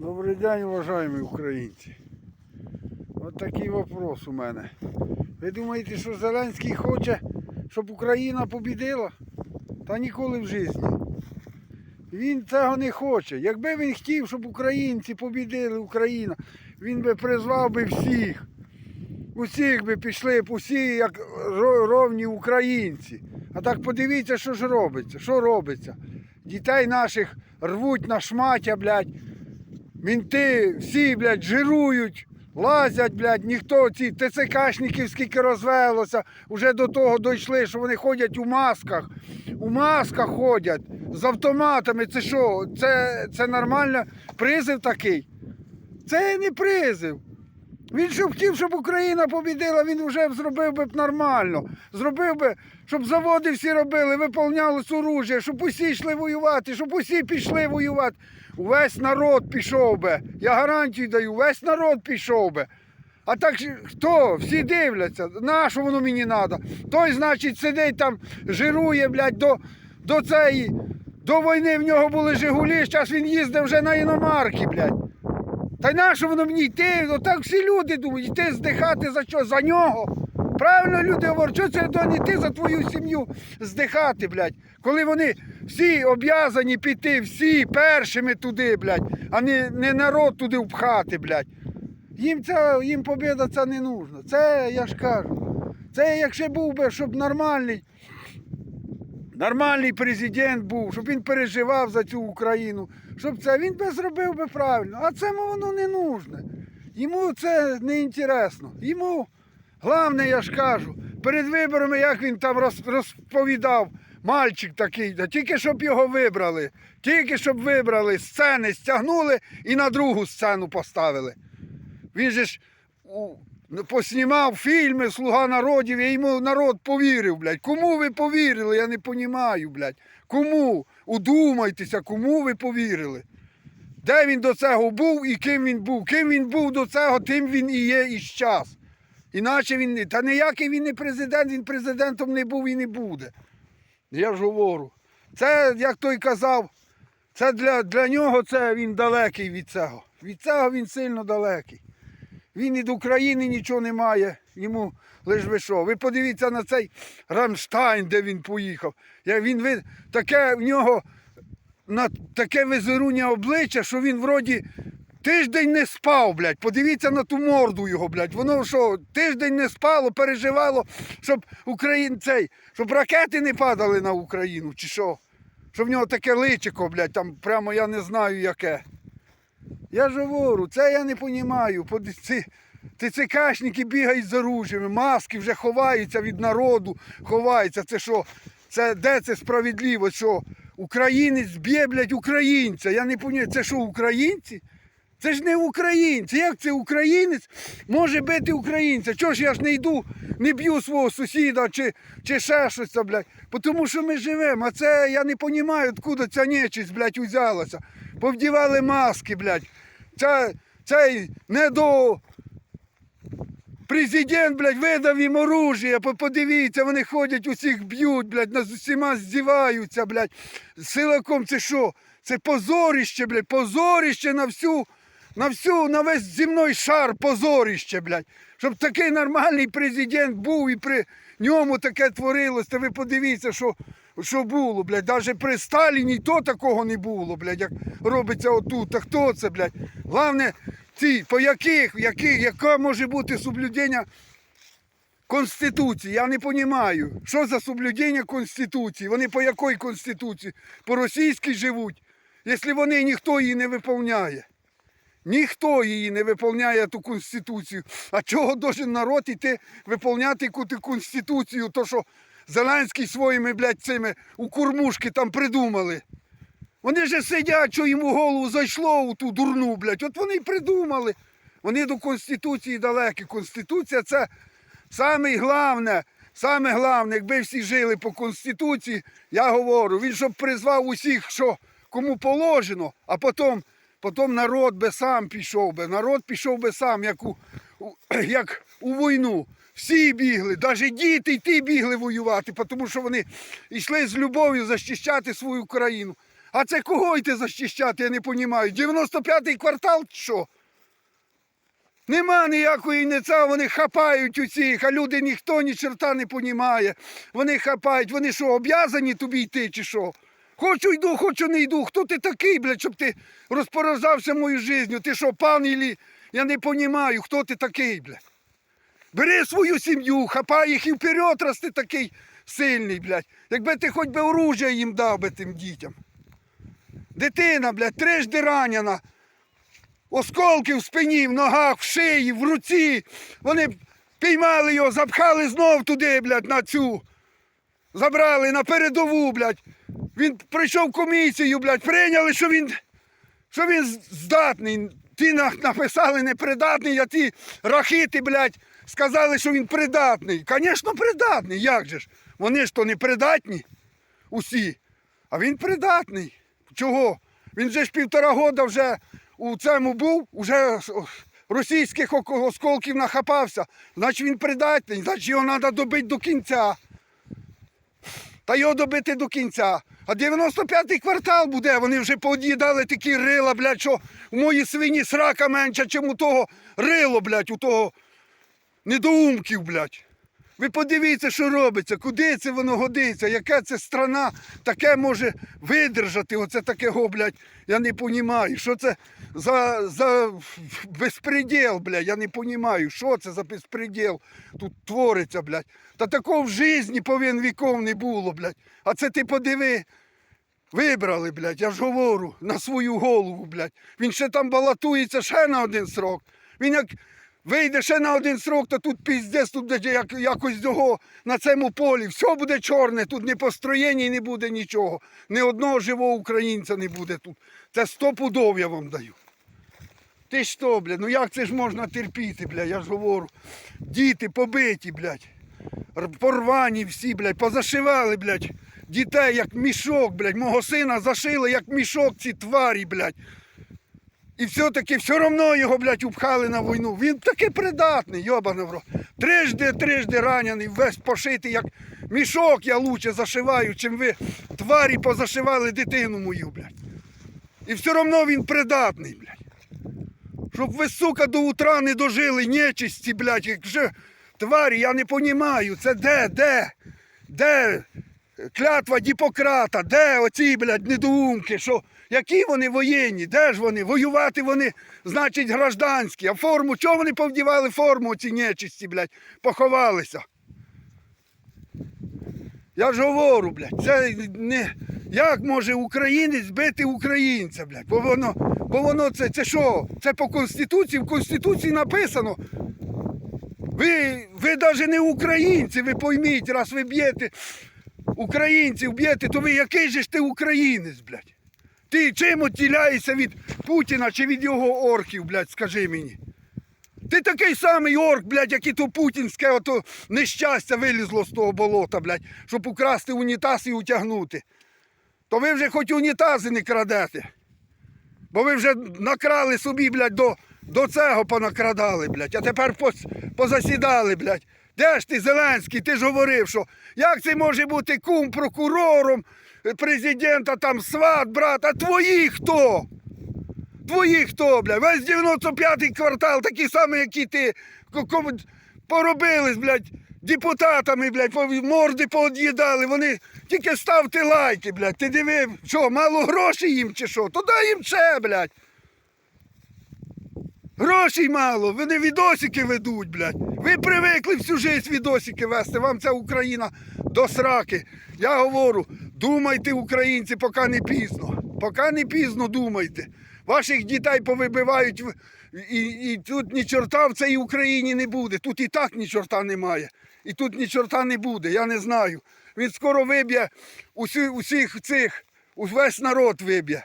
Добрий день, уважаємо українці. От такий вопрос у мене. Ви думаєте, що Зеленський хоче, щоб Україна побідила? Та ніколи в житті. Він цього не хоче. Якби він хотів, щоб українці побідили Україну, він би призвав би всіх. Усіх би пішли б усі як ровні українці. А так подивіться, що ж робиться. Що робиться? Дітей наших рвуть на шмаття, блядь. Мінти всі, блядь, жирують, лазять, блядь, ніхто ці ТЦКшників скільки розвелося, вже до того дійшли, що вони ходять у масках. У масках ходять з автоматами. Це що? Це, це нормально? Призив такий? Це не призив. Він щоб хотів, щоб Україна побідила, він вже зробив би б нормально. Зробив би, щоб заводи всі робили, виповнялось оружие, щоб усі йшли воювати, щоб усі пішли воювати. Увесь народ пішов би. Я гарантію даю, весь народ пішов би. А так хто? Всі дивляться, на що воно мені треба? Той, значить, сидить там, жирує, блядь, до, до цієї. До війни в нього були Жигулі, зараз він їздив вже на іномарки, блядь. Та й нащо воно мені йти? Отак всі люди думають, йти здихати за що? За нього. Правильно люди говорять, що це до йти за твою сім'ю здихати, блядь. Коли вони всі об'язані піти, всі першими туди, блядь, а не, не народ туди впхати, блядь. Їм ця, їм побіда це не нужна. Це я ж кажу. Це якщо був би, щоб нормальний, нормальний президент був, щоб він переживав за цю Україну, щоб це він би зробив би правильно. А це воно не нужне. Йому це не інтересно. Йому, головне, я ж кажу, перед виборами, як він там роз- розповідав, мальчик такий, тільки щоб його вибрали, тільки щоб вибрали сцени, стягнули і на другу сцену поставили. Він же ж поснімав фільми Слуга народів, і йому народ повірив, блядь. Кому ви повірили? Я не розумію, блядь. Кому? Удумайтеся, кому ви повірили? Де він до цього був і ким він був? Ким він був до цього, тим він і є і щас. Іначе він не. Та ніякий він не президент, він президентом не був і не буде. Я ж говорю. Це, як той казав, це для, для нього це він далекий від цього. Від цього він сильно далекий. Він від України нічого не має. Йому лиш ви що. Ви подивіться на цей Рамштайн, де він поїхав. Як він таке в нього на таке визируння обличчя, що він вроді тиждень не спав, блядь. Подивіться на ту морду його, блядь. Воно що, тиждень не спало, переживало, щоб Україн цей, щоб ракети не падали на Україну, чи що? Що в нього таке личико, блядь, там прямо я не знаю яке. Я ж говорю, це я не розумію. Ці ТЦКшники бігають з оружіями, маски вже ховаються від народу, ховаються. Це що? Це де це справедливо? Що українець б'є, блядь, українця. Я не розумію, це що, українці? Це ж не українці. Як це українець може бити українця? Чого ж я ж не йду, не б'ю свого сусіда чи, чи ще щось, блядь. Тому що ми живемо. А це я не розумію, откуда ця нечисть, блядь, узялася. Повдівали маски, блядь. Це, цей не до. Президент, блядь, видав їм оружие, подивіться, вони ходять, усіх б'ють, блядь, над усіма здіваються, блядь. Силаком це що? Це позоріще, блядь, позоріще на всю, на всю, на весь земний шар позоріще, блядь. Щоб такий нормальний президент був і при ньому таке творилось, то ви подивіться, що, що було, блядь. Навіть при Сталіні й то такого не було, блядь, як робиться отут. Та хто це, блядь? Головне, ці, по яких, яких, яка може бути соблюдення Конституції? Я не розумію. Що за соблюдення Конституції? Вони по якій Конституції? По російській живуть, якщо вони ніхто її не виконує. Ніхто її не виконує ту конституцію. А чого должен народ іти ту конституцію? То що Зеленський своїми, блядь, цими у курмушки там придумали. Вони же сидять, що йому голову зайшло у ту дурну, блядь. От вони й придумали. Вони до Конституції далекі. Конституція це саме головне, саме головне, якби всі жили по Конституції, я говорю, він щоб призвав усіх, що кому положено, а потім, потім народ би сам пішов би. Народ пішов би сам, як у- як у війну. Всі бігли, навіть діти й ті бігли воювати, тому що вони йшли з любов'ю захищати свою країну. А це кого йти захищати, я не розумію. 95-й квартал що? Нема ніякої не вони хапають усіх, а люди ніхто ні черта не понімає. Вони хапають, вони що, об'язані тобі йти чи що? Хочу йду, хочу не йду. Хто ти такий, блядь, щоб ти розпоряджався мою життю? Ти що, пан Ілі? Я не понімаю, хто ти такий, блядь. Бери свою сім'ю, хапай їх і вперед, раз ти такий сильний, блядь. Якби ти хоч би оружие їм дав би тим дітям. Дитина, блядь, трижди ранена. Осколки в спині, в ногах, в шиї, в руці. Вони піймали його, запхали знов туди, блядь, на цю. Забрали на передову, блядь. Він прийшов в комісію, блядь, прийняли, що він, що він здатний. Ті написали непридатний, а ті рахити, блядь, сказали, що він придатний. Звісно, придатний. Як же ж? Вони ж то не придатні усі. А він придатний. Чого? Він же ж півтора года вже у цьому був, вже російських осколків нахапався. Значить він придатний, значить його треба добити до кінця. Та його добити до кінця. А 95-й квартал буде, вони вже поод'їдали такі рила, блядь, що у моїй свині срака менша, чим у того рило, блядь, у того недоумків, блядь. Ви подивіться, що робиться, куди це воно годиться, яка це страна таке може видержати, оце такого, блядь, я не розумію. Що це за, за безпреділ, блядь, я не розумію, що це за безпреділ тут твориться, блядь. Та такого в житті повинен віков не було, блядь. А це ти подиви. Вибрали, блядь, я ж говорю, на свою голову, блядь. Він ще там балотується ще на один срок. Він як вийде ще на один срок, то тут піздець, тут буде як, якось його на цьому полі. Все буде чорне, тут не построєння не буде нічого. Ні одного живого українця не буде тут. Це сто пудов я вам даю. Ти що, блядь, ну як це ж можна терпіти, блядь, я ж говорю. Діти побиті, блядь. Порвані всі, блядь, позашивали, блядь, дітей як мішок, блядь. Мого сина зашили як мішок ці тварі, блядь. І все-таки все одно його, блядь, упхали на війну. Він таки придатний, йобаний в рот. Трижди, трижди ранений, весь пошитий, як мішок я лучше зашиваю, чим ви тварі позашивали дитину мою, блядь. І все одно він придатний, блядь. Щоб ви, сука, до утра не дожили нечисті, блядь, як вже тварі, я не понімаю. Це де, де? Де клятва Діпократа? Де оці, блядь, недоумки? Що? Які вони воєнні? Де ж вони? Воювати вони, значить, гражданські. А форму, чого вони повдівали форму оці нечисті, блядь, поховалися? Я ж говорю, блядь, це не. Як може українець збити українця, блядь? Бо воно, бо воно це, це що? Це по Конституції, в Конституції написано. Ви, ви навіть не українці, ви пойміть, раз ви б'єте українців б'єте, то ви який же ж ти українець, блядь? Ти чим відділяєшся від Путіна чи від його орків, блядь, скажи мені? Ти такий самий орк, блядь, як і то путінське ото нещастя вилізло з того болота, блядь, щоб украсти унітаз і утягнути. То ви вже хоч унітази не крадете. Бо ви вже накрали собі, блядь, до, до цього понакрадали, блядь, а тепер позасідали, блядь. Де ж ти, Зеленський, ти ж говорив, що як це може бути кум прокурором, е, президента, там сват, брат, а твої хто? Твої хто, бля? Весь 95-й квартал, такий самий, як і ти. Поробились, блядь, депутатами, блядь, морди поод'їдали. Вони тільки ставте лайки, блядь. Ти диви, що, мало грошей їм чи що? То дай їм ще, блядь. Грошей мало, вони відосики ведуть, блядь. Ви привикли всю життя відосики вести, вам ця Україна до сраки. Я говорю, думайте, українці, поки не пізно. Поки не пізно думайте. Ваших дітей повибивають і, і тут ні чорта в цій Україні не буде. Тут і так ні чорта немає. І тут ні чорта не буде, я не знаю. Він скоро виб'є усі, усіх цих, увесь народ виб'є.